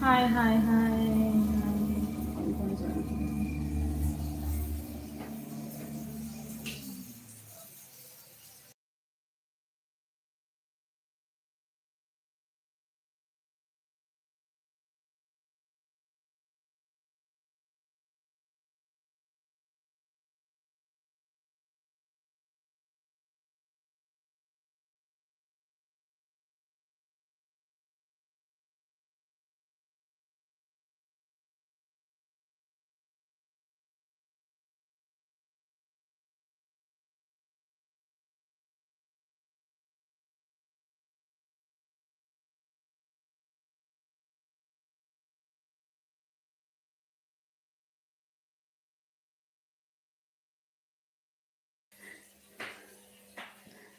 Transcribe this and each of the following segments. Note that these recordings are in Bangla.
嗨嗨嗨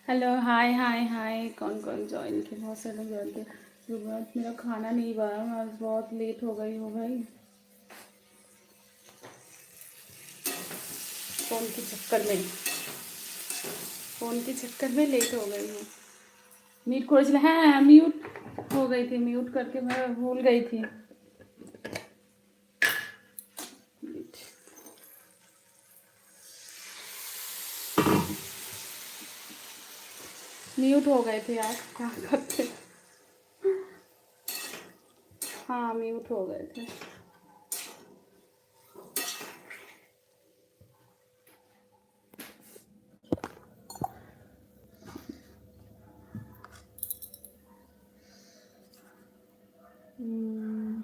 हेलो, हाय हाय हाय। कौन कौन? ज्वाइन किया, बहुत सारे ज्वाइन के सुबह मेरा खाना नहीं बना आज बहुत लेट हो गई हो भाई। फ़ोन के चक्कर में। फ़ोन के चक्कर में लेट हो गई हूँ। म्यूट खोज हाँ, हाँ म्यूट हो गई थी। म्यूट करके मैं भूल गई थी। म्यूट हो गए थे यार। क्या करते? हाँ म्यूट हो गए थे हम्म,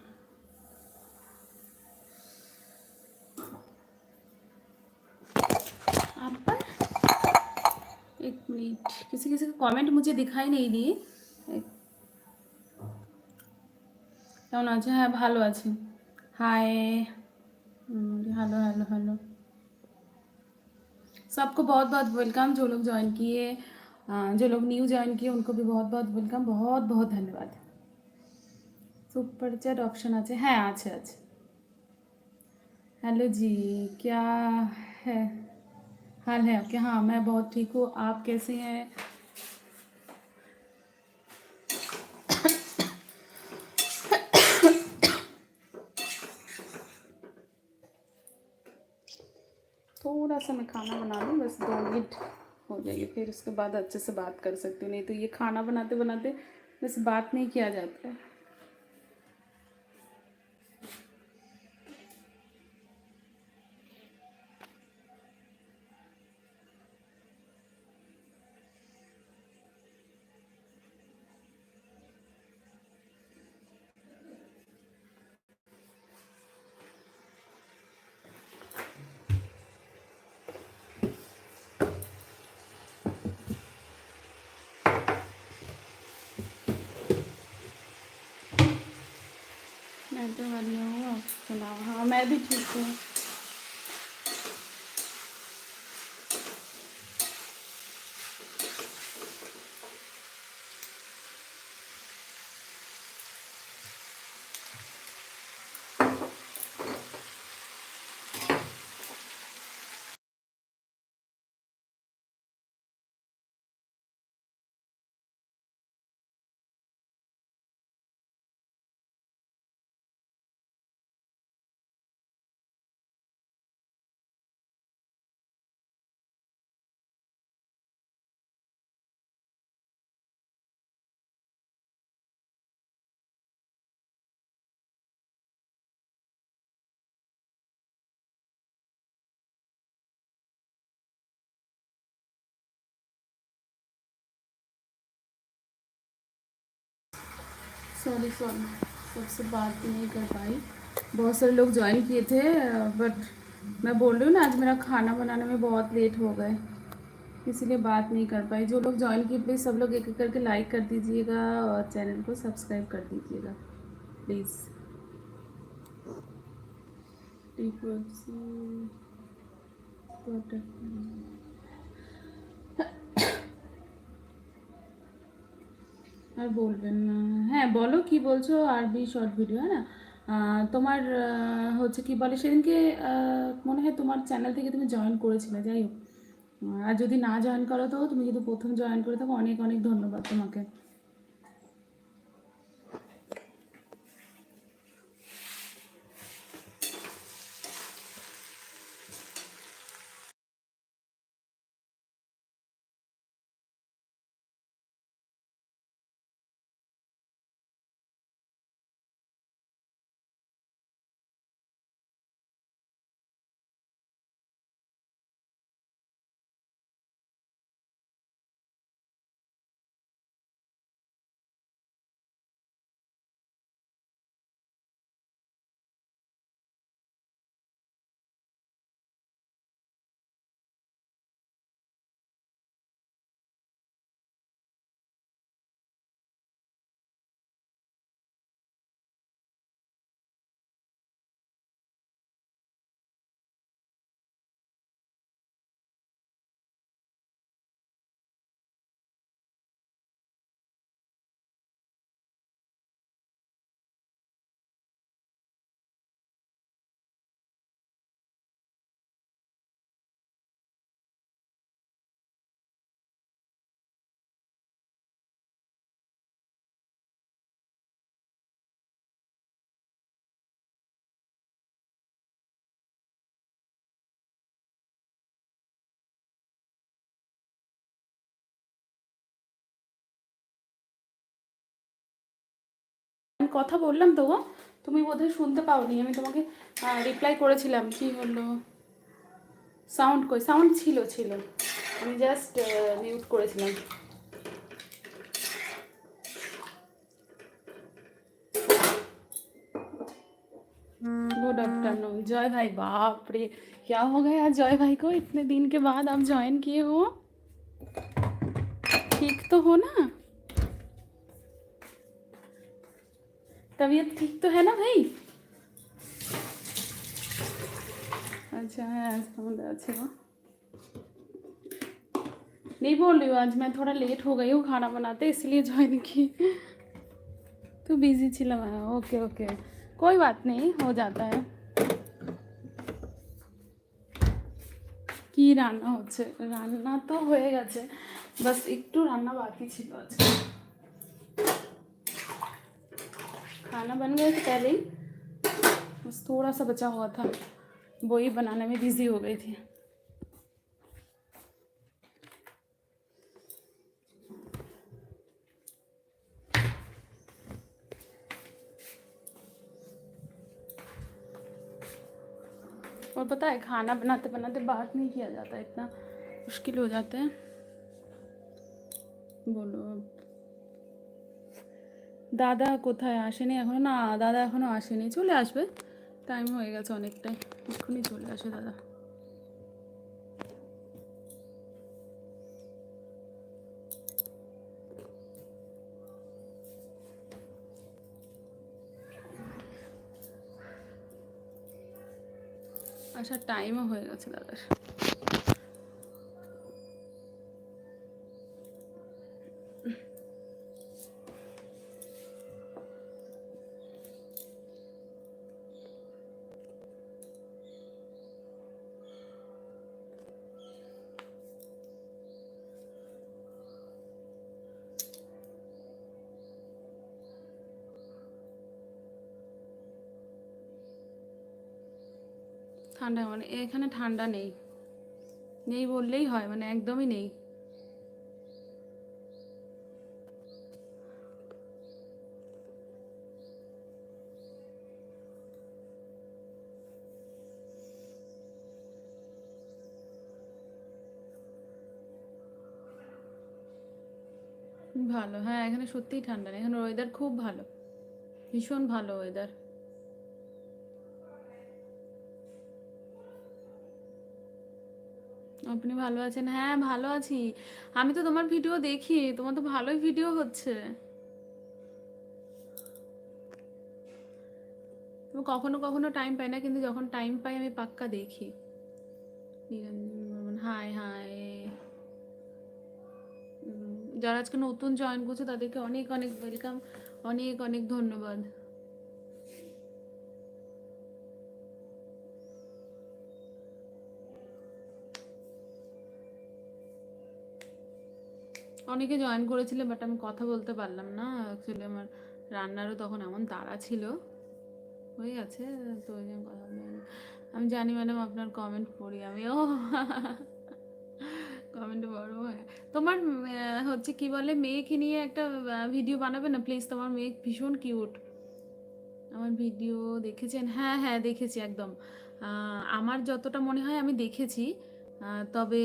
आप पर एक मिनट किसी किसी का कमेंट मुझे दिखाई नहीं दिए एक- কেমন আছে হ্যাঁ ভালো আছি হাই हेलो हेलो हेलो सबको बहुत बहुत वेलकम जो लोग ज्वाइन किए अ, जो लोग न्यू ज्वाइन किए उनको भी बहुत बहुत वेलकम बहुत बहुत धन्यवाद सुपर चैट ऑप्शन আছে হ্যাঁ আছে আছে हेलो जी क्या है हाल है आपके हाँ मैं बहुत ठीक हूँ आप कैसे हैं थोड़ा सा मैं खाना बना लूँ, बस दो मिनट हो जाएगी, फिर उसके बाद अच्छे से बात कर सकती हूँ। नहीं तो ये खाना बनाते बनाते बस बात नहीं किया जाता है। मैं तो बढ़िया हूँ आप सुनाओ हाँ मैं भी ठीक हूँ। सॉरी सॉरी सबसे बात नहीं कर पाई। बहुत सारे लोग ज्वाइन किए थे बट मैं बोल रही हूँ ना, आज मेरा खाना बनाने में बहुत लेट हो गए, इसीलिए बात नहीं कर पाई। जो लोग ज्वाइन किए प्लीज़ सब लोग एक एक करके लाइक कर दीजिएगा और चैनल को सब्सक्राइब कर दीजिएगा प्लीज़ আর বলবেন না। হ্যাঁ বলো কি বলছো আরবি শর্ট ভিডিও হ্যাঁ তোমার হচ্ছে কি বলে, সেদিনকে মনে হয় তোমার চ্যানেল থেকে তুমি জয়েন করেছিলে, যাই হোক। আর যদি না জয়েন করো তো, তুমি যদি প্রথম জয়েন করে থাকো, অনেক অনেক ধন্যবাদ তোমাকে। কথা বললাম তো গো তুমি বোধহয় শুনতে পাওনি আমি তোমাকে রিপ্লাই করেছিলাম কি হলো সাউন্ড কই সাউন্ড ছিল ছিল আমি জাস্ট মিউট করেছিলাম गुड आफ्टरनून जय भाई बाप रे क्या हो गया जय भाई को इतने दिन के बाद आप ज्वाइन किए हो ठीक तो हो ना तबीयत ठीक तो है ना भाई अच्छा है समझ अच्छे हो नहीं बोल रही हूँ आज मैं थोड़ा लेट हो गई हूँ खाना बनाते इसलिए ज्वाइन की तो बिजी छिला ओके ओके कोई बात नहीं हो जाता है কি রান্না হচ্ছে রান্না তো হয়ে গেছে বাস একটু রান্না বাকি ছিল আজকে खाना बन गया था पहले ही बस थोड़ा सा बचा हुआ था। वही बनाने में बिज़ी हो गई थी। और पता है, खाना बनाते बनाते बात नहीं किया जाता, इतना मुश्किल हो जाता है। বলো দাদা কোথায় আসেনি? এখনও না, দাদা এখনও আসেনি। চলে আসবে। টাইম হয়ে গেছে অনেকটাই। এক্ষুনি চলে আসে দাদা। আসার টাইমও হয়ে গেছে দাদার। ঠান্ডা মানে এখানে ঠান্ডা নেই। নেই বললেই হয় মানে একদমই নেই। ভালো হ্যাঁ এখানে সত্যিই ঠান্ডা নেই। এখানে ওয়েদার খুব ভালো, ভীষণ ভালো ওয়েদার আপনি ভালো আছেন? হ্যাঁ ভালো আছি। আমি তো তোমার ভিডিও দেখি। তোমার তো ভালোই ভিডিও হচ্ছে। তুমি কখনো কখনো টাইম পাই না, কিন্তু যখন টাইম পাই, আমি পাক্কা দেখি। হাই হাই যারা আজকে নতুন জয়েন করছে, তাদেরকে অনেক অনেক ওয়েলকাম অনেক অনেক ধন্যবাদ। অনেকে জয়েন করেছিল বাট আমি কথা বলতে পারলাম না। অ্যাকচুয়ালি আমার রান্নারও তখন এমন তাড়া ছিল। হয়ে গেছে, তো ওই জন্য কথা। আমি জানি ম্যাডাম আপনার কমেন্ট পড়ি আমি ও কমেন্ট বড় হয়। তোমার হচ্ছে কি বলে, মেয়েকে নিয়ে একটা ভিডিও বানাবে না? প্লিজ তোমার মেয়ে ভীষণ কিউট আমার ভিডিও দেখেছেন? হ্যাঁ হ্যাঁ দেখেছি, একদম। আমার যতটা মনে হয়, আমি দেখেছি। তবে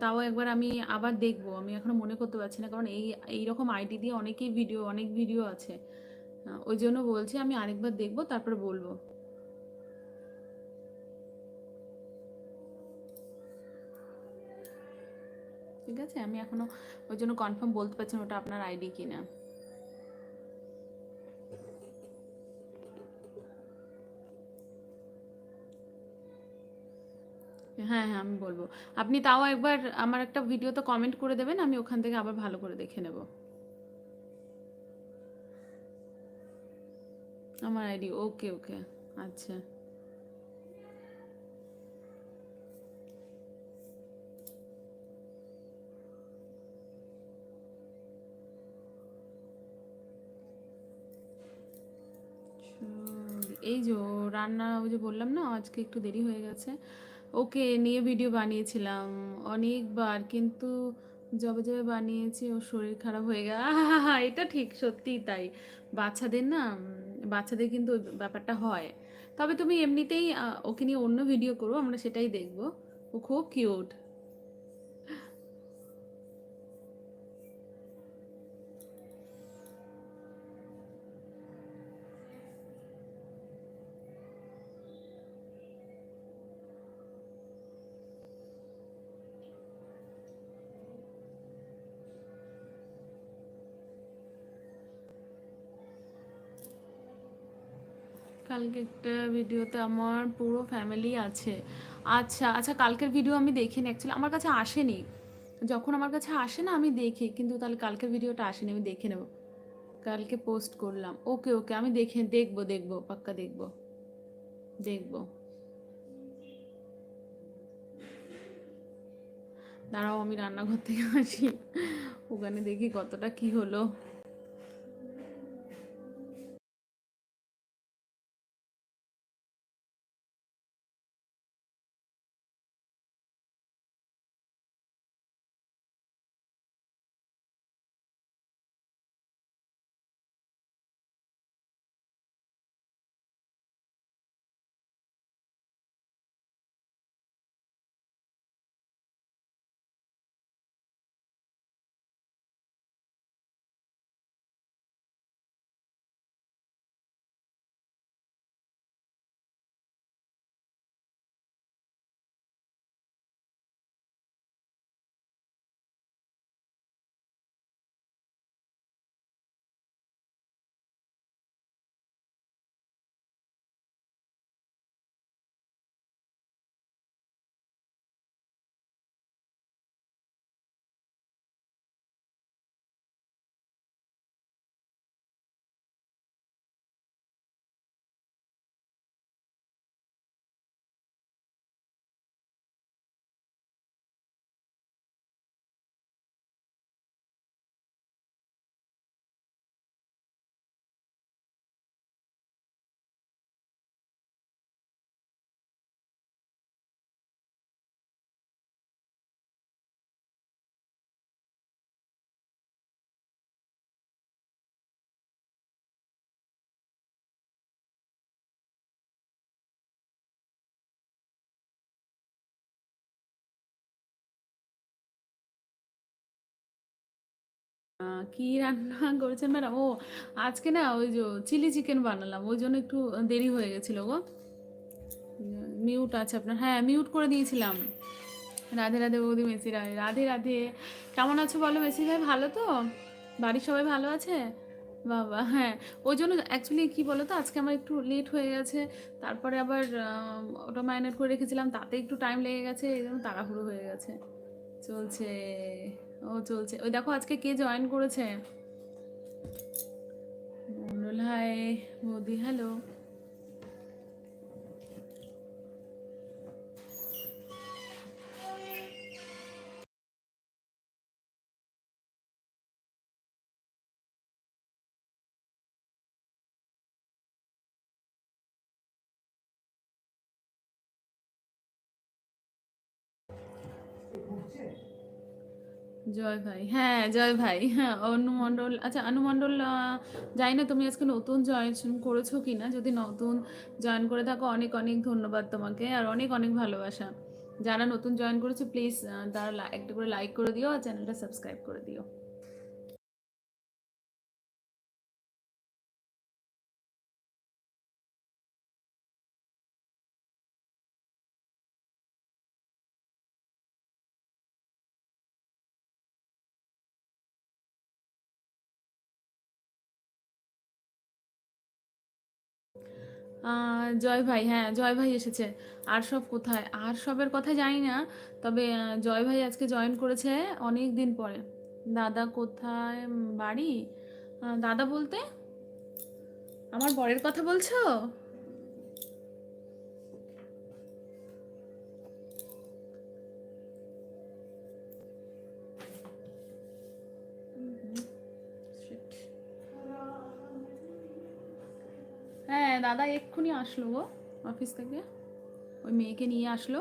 তাও একবার আমি আবার দেখব। আমি এখনও মনে করতে পারছি না, কারণ এই, এইরকম আইডি দিয়ে অনেকেই ভিডিও অনেক ভিডিও আছে। ওই জন্য বলছি আমি আরেকবার দেখব, তারপরে বলব। ঠিক আছে? আমি এখনও ওই জন্য কনফার্ম বলতে পারছি না ওটা আপনার আইডি কিনা। হ্যাঁ হ্যাঁ আমি বলব। আপনি তাও একবার আমার একটা ভিডিওতে কমেন্ট করে দেবেন, আমি ওখান থেকে আবার ভালো করে দেখে নেব। আমার আইডি ওকে ওকে আচ্ছা। এই যে রান্না, ওই যে বললাম না, আজকে একটু দেরি হয়ে গেছে। ওকে নিয়ে ভিডিও বানিয়েছিলাম অনেকবার, কিন্তু যবে যবে বানিয়েছি ও শরীর খারাপ হয়ে গেল। এটা ঠিক, সত্যিই তাই। বাচ্চাদের না বাচ্চাদের কিন্তু ব্যাপারটা হয়। তবে তুমি এমনিতেই ওকে নিয়ে অন্য ভিডিও করো, আমরা সেটাই দেখব। ও খুব কিউট কালকে একটা ভিডিওতে আমার পুরো ফ্যামিলি আছে। আচ্ছা আচ্ছা কালকের ভিডিও আমি দেখিনি অ্যাকচুয়ালি আমার কাছে আসেনি। যখন আমার কাছে আসে না, আমি দেখি, কিন্তু তাহলে কালকের ভিডিওটা আসেনি, আমি দেখে নেব। কালকে পোস্ট করলাম। ওকে ওকে আমি দেখে, দেখব দেখব, পাক্কা দেখব। দেখব। দাঁড়াও, আমি রান্নাঘর থেকে আসি। ওখানে দেখি কতটা কি হলো। কি রান্না করেছেন ম্যাডাম? ও, আজকে না ওই যে চিলি চিকেন বানালাম, ওই জন্য একটু দেরি হয়ে গেছিল গো। মিউট আছে আপনার? হ্যাঁ মিউট করে দিয়েছিলাম। রাধে রাধে বৌদি, মেসি রাধে রাধে রাধে। কেমন আছো বলো মেসি ভাই? ভালো তো? বাড়ির সবাই ভালো আছে? বাবা হ্যাঁ। ওই জন্য অ্যাকচুয়ালি কী বলো তো আজকে আমার একটু লেট হয়ে গেছে। তারপরে আবার ওটা মাইনেট করে রেখেছিলাম, তাতে একটু টাইম লেগে গেছে, এই জন্য তাড়াহুড়ো হয়ে গেছে। চলছে। ও চলছে। ওই দেখো আজকে কে জয়েন করেছে? মন্ডল হাই মোদি হ্যালো জয় ভাই। হ্যাঁ জয় ভাই। হ্যাঁ অনুমণ্ডল আচ্ছা অনুমণ্ডল জানি না তুমি আজকে নতুন জয়েন করেছ কি না যদি নতুন জয়েন করে থাকো, অনেক অনেক ধন্যবাদ তোমাকে আর অনেক অনেক ভালোবাসা। যারা নতুন জয়েন করেছ প্লিজ তারা একটা করে লাইক করে দিও আর চ্যানেলটা সাবস্ক্রাইব করে দিও। জয় ভাই হ্যাঁ জয় ভাই এসেছে। আর সব কোথায়? আর সবের কথা জানি না, তবে জয় ভাই আজকে জয়েন করেছে অনেক দিন পরে। দাদা কোথায়? বাড়ি? দাদা বলতে? আমার বরের কথা বলছো? দাদা এক্ষুনি আসলো গো অফিস থেকে। ওই মেয়েকে নিয়ে আসলো।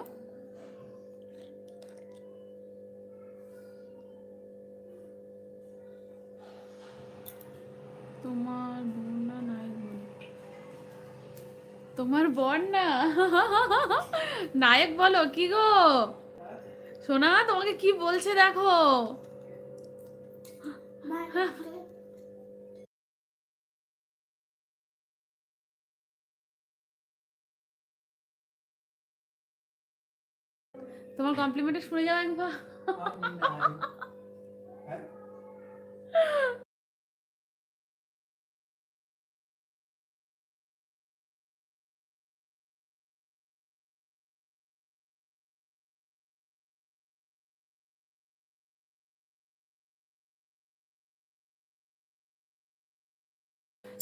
তোমার বোন না নাই বোন তোমার বোন না? নায়ক বলো, কি গো? সোনা, তোমাকে কি বলছে দেখো? তোমার কমপ্লিমেন্টে শুনে যাও একবার।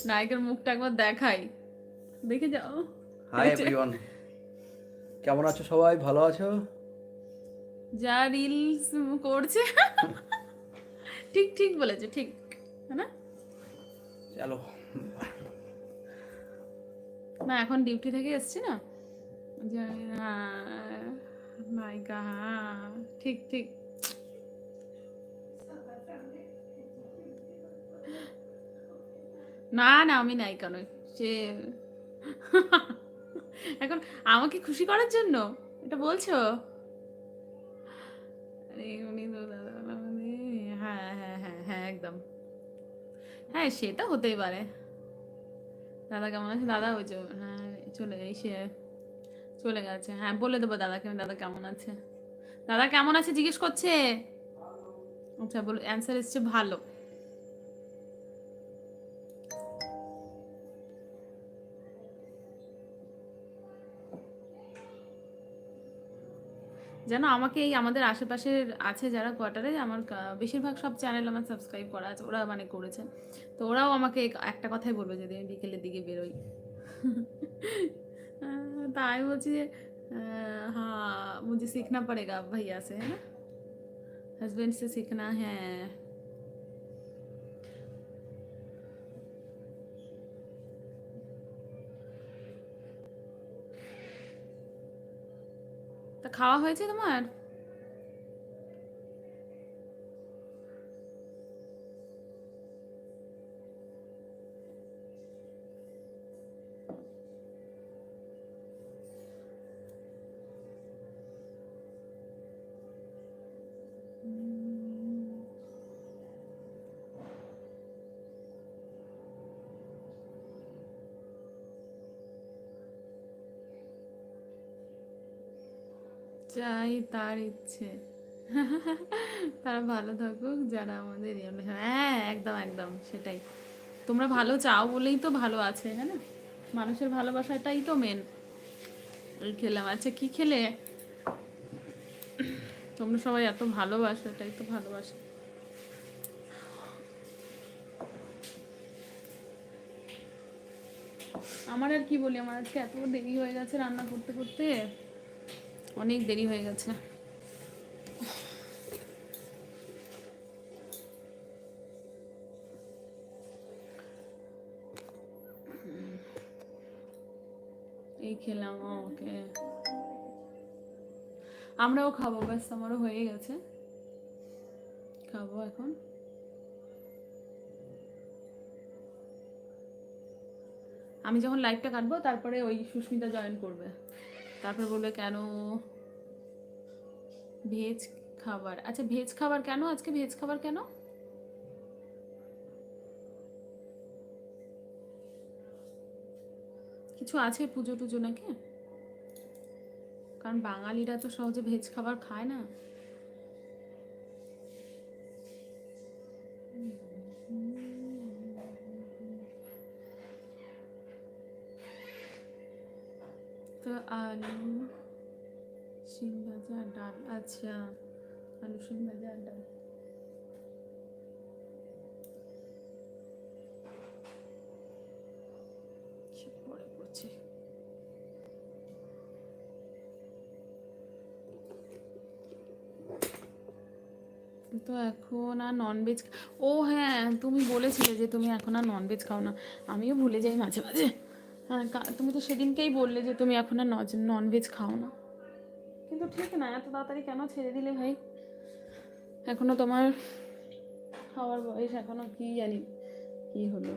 নায়কের মুখটা একবার দেখাই। দেখে যাও। হাই এভরিওয়ান কেমন আছো সবাই? ভালো আছো? যা রিলস করছে। ঠিক ঠিক বলেছে ঠিক। হ্যাঁ না? চলো। না এখন ডিউটি থেকে এসছি না? নায়িকা হ্যাঁ ঠিক ঠিক। না না আমি নায়িকা নই সে এখন আমাকে খুশি করার জন্য? এটা বলছো? হ্যাঁ হ্যাঁ হ্যাঁ হ্যাঁ একদম হ্যাঁ সেটা হতেই পারে দাদা কেমন আছে দাদা ওই হ্যাঁ চলে এই সে চলে গেছে হ্যাঁ বলে দেবো দাদাকে দাদা কেমন আছে দাদা কেমন আছে জিজ্ঞেস করছে আচ্ছা বল অ্যান্সার এসছে ভালো যেন আমাকে এই আমাদের আশেপাশের আছে যারা কোয়ার্টারে আমার বেশিরভাগ সব চ্যানেল আমার সাবস্ক্রাইব করা আছে, ওরা মানে করেছে। তো ওরাও আমাকে একটা কথাই বলবে যদি আমি বিকেলের দিকে বেরোই। তা আমি বলছি যে হ্যাঁ मुझे পড়ে গা ভাই আছে হ্যাঁ? ना हस्बैंड से सीखना খাওয়া হয়েছে তোমার? চাই তার ইচ্ছে। তারা ভালো থাকুক, যারা আমাদের হ্যাঁ একদম একদম, সেটাই। তোমরা ভালো চাও বলেই তো ভালো আছে হ্যাঁ না? মানুষের ভালোবাসাটাই তো মেন খেলাম। আচ্ছা কি খেলে? তোমরা সবাই এত ভালোবাসো, এটাই তো ভালোবাসা। আমার আর কি বলি, আমার আজকে এত দেরি হয়ে গেছে রান্না করতে করতে। অনেক দেরি হয়ে গেছে। এই খেলাম ওকে। আমরাও খাব, ব্যাস, আমারও হয়ে গেছে। খাব এখন। আমি যখন লাইভটা কাটবো, তারপরে ওই সুস্মিতা জয়েন করবে। তারপর বলবে, কেন ভেজ খাবার? আচ্ছা ভেজ খাবার কেন? আজকে ভেজ খাবার কেন? কিছু আছে পুজো টুজো নাকি? কারণ বাঙালিরা তো সহজে ভেজ খাবার খায় না। আলু শিম ভাজা আর ডাল আচ্ছা আলু শিম ভাজা আর ডাল পরে করছি তো এখন আর ননভেজ ও হ্যাঁ তুমি বলেছিলে যে তুমি এখন আর ননভেজ খাও না। আমিও ভুলে যাই মাঝে মাঝে। হ্যাঁ তুমি তো সেদিনকেই বললে যে তুমি এখন আর ননভেজ খাও না। কিন্তু ঠিক না, এত তাড়াতাড়ি কেন ছেড়ে দিলে ভাই? এখনও তোমার খাওয়ার বয়স এখনও কি জানি কি হলো।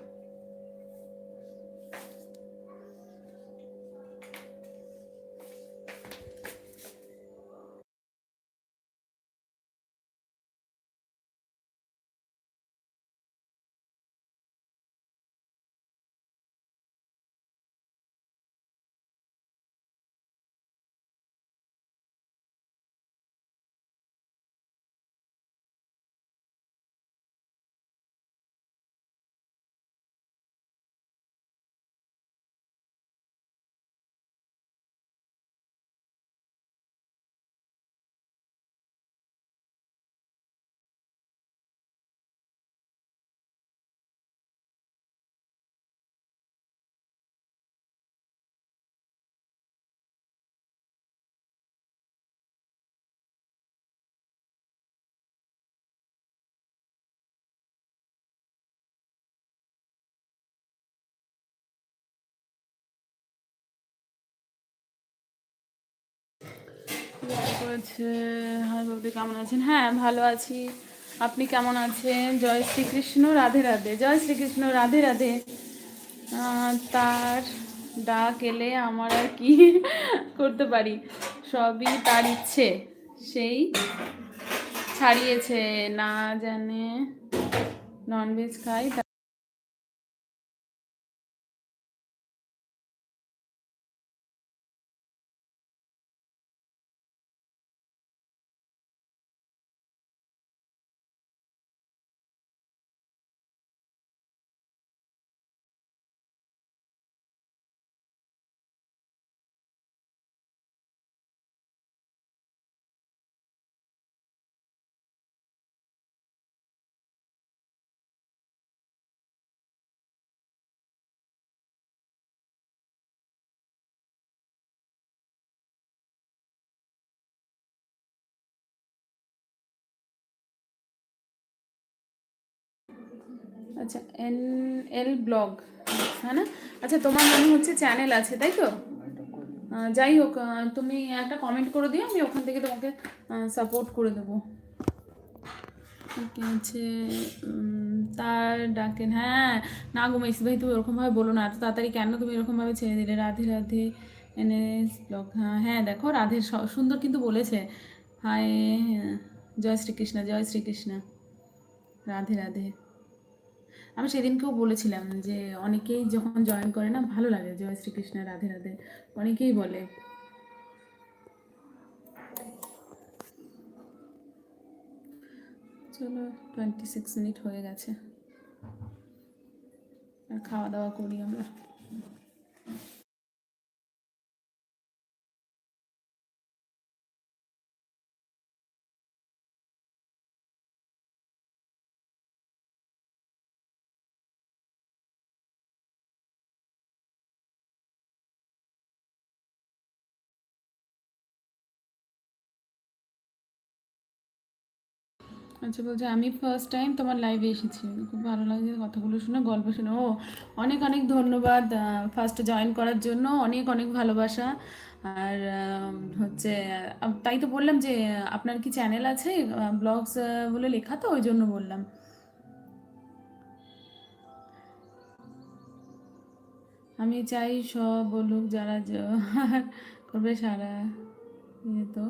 করেছে? হাই কেমন আছেন? হ্যাঁ ভালো আছি। আপনি কেমন আছেন? জয় শ্রীকৃষ্ণ, রাধে রাধে। জয় শ্রীকৃষ্ণ, রাধে রাধে। তার ডাক এলে আমার আর কি করতে পারি? সবই তার ইচ্ছে। সেই ছাড়িয়েছে, না জানে ননভেজ খাই আচ্ছা এন, এল ব্লগ হ্যাঁ না? আচ্ছা তোমার মনে হচ্ছে চ্যানেল আছে, তাই তো? যাই হোক তুমি একটা কমেন্ট করে দিও, আমি ওখান থেকে তোমাকে সাপোর্ট করে দেবো। আছে তার ডাকেন হ্যাঁ না গো মেসি ভাই, তুমি ওরকমভাবে বলো না, এত তাড়াতাড়ি কেন তুমি এরকমভাবে ছেড়ে দিলে? রাধে রাধে, এনএস ব্লগ হ্যাঁ হ্যাঁ দেখো রাধে সুন্দর কিন্তু বলেছে। হাই জয় শ্রীকৃষ্ণ জয় শ্রীকৃষ্ণ। রাধে রাধে। আমি সেদিনকেও বলেছিলাম যে অনেকেই যখন জয়েন করে না, ভালো লাগে জয় শ্রীকৃষ্ণ, রাধে রাধে, অনেকেই বলে। চলো টোয়েন্টি সিক্স মিনিট হয়ে গেছে। আর খাওয়া দাওয়া করি আমরা। আচ্ছা বলছে আমি ফার্স্ট টাইম তোমার লাইভে এসেছি। খুব ভালো লাগছে কথাগুলো শুনে, গল্প শুনে। ও, অনেক অনেক ধন্যবাদ ফার্স্ট জয়েন করার জন্য। অনেক অনেক ভালোবাসা। আর হচ্ছে তাই তো বললাম যে, আপনার কি চ্যানেল আছে? ব্লগস বলে লেখা তো, ওই জন্য বললাম। আমি চাই সব বলুক যারা করবে সারা ইয়ে তো।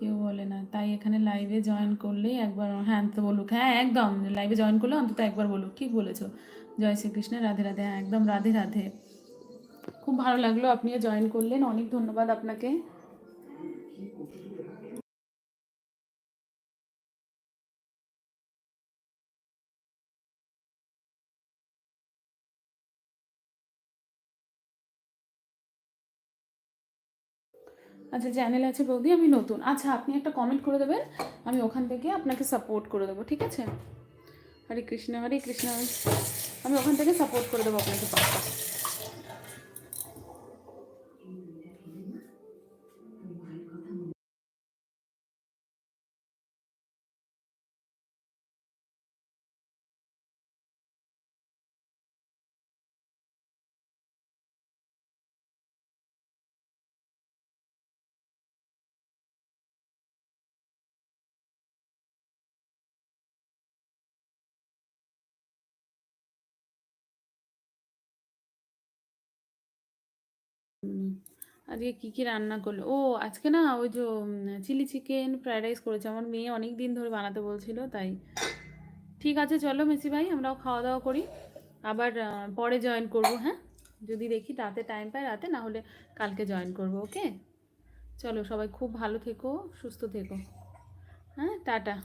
কেউ বলে না। তাই এখানে লাইভে জয়েন করলেই একবার হ্যাঁ তো বলুক। হ্যাঁ একদম। লাইভে জয়েন করলে অন্তত একবার বলুক। ঠিক বলেছ? জয় শ্রীকৃষ্ণের রাধে রাধে। হ্যাঁ একদম রাধে রাধে। খুব ভালো লাগল আপনিও জয়েন করলেন। অনেক ধন্যবাদ আপনাকে। আচ্ছা চ্যানেল আছে বৌদি, আমি নতুন। আচ্ছা আপনি একটা কমেন্ট করে দেবেন, আমি ওখান থেকে আপনাকে সাপোর্ট করে দেবো, ঠিক আছে? হরে কৃষ্ণ হরে কৃষ্ণ। আমি ওখান থেকে সাপোর্ট করে দেবো আপনাকে আজকে কী কী রান্না করল? ও, আজকে না ওই যে চিলি চিকেন, ফ্রাইড রাইস করেছে। আমার মেয়ে অনেক দিন ধরে বানাতে বলছিল, তাই। ঠিক আছে, চলো মেসি ভাই, আমরাও খাওয়া দাওয়া করি। আবার পরে জয়েন করব হ্যাঁ? যদি দেখি রাতে টাইম পাই, রাতে না হলে কালকে জয়েন করব ওকে চলো সবাই খুব ভালো থেকো, সুস্থ থেকো। হ্যাঁ টাটা।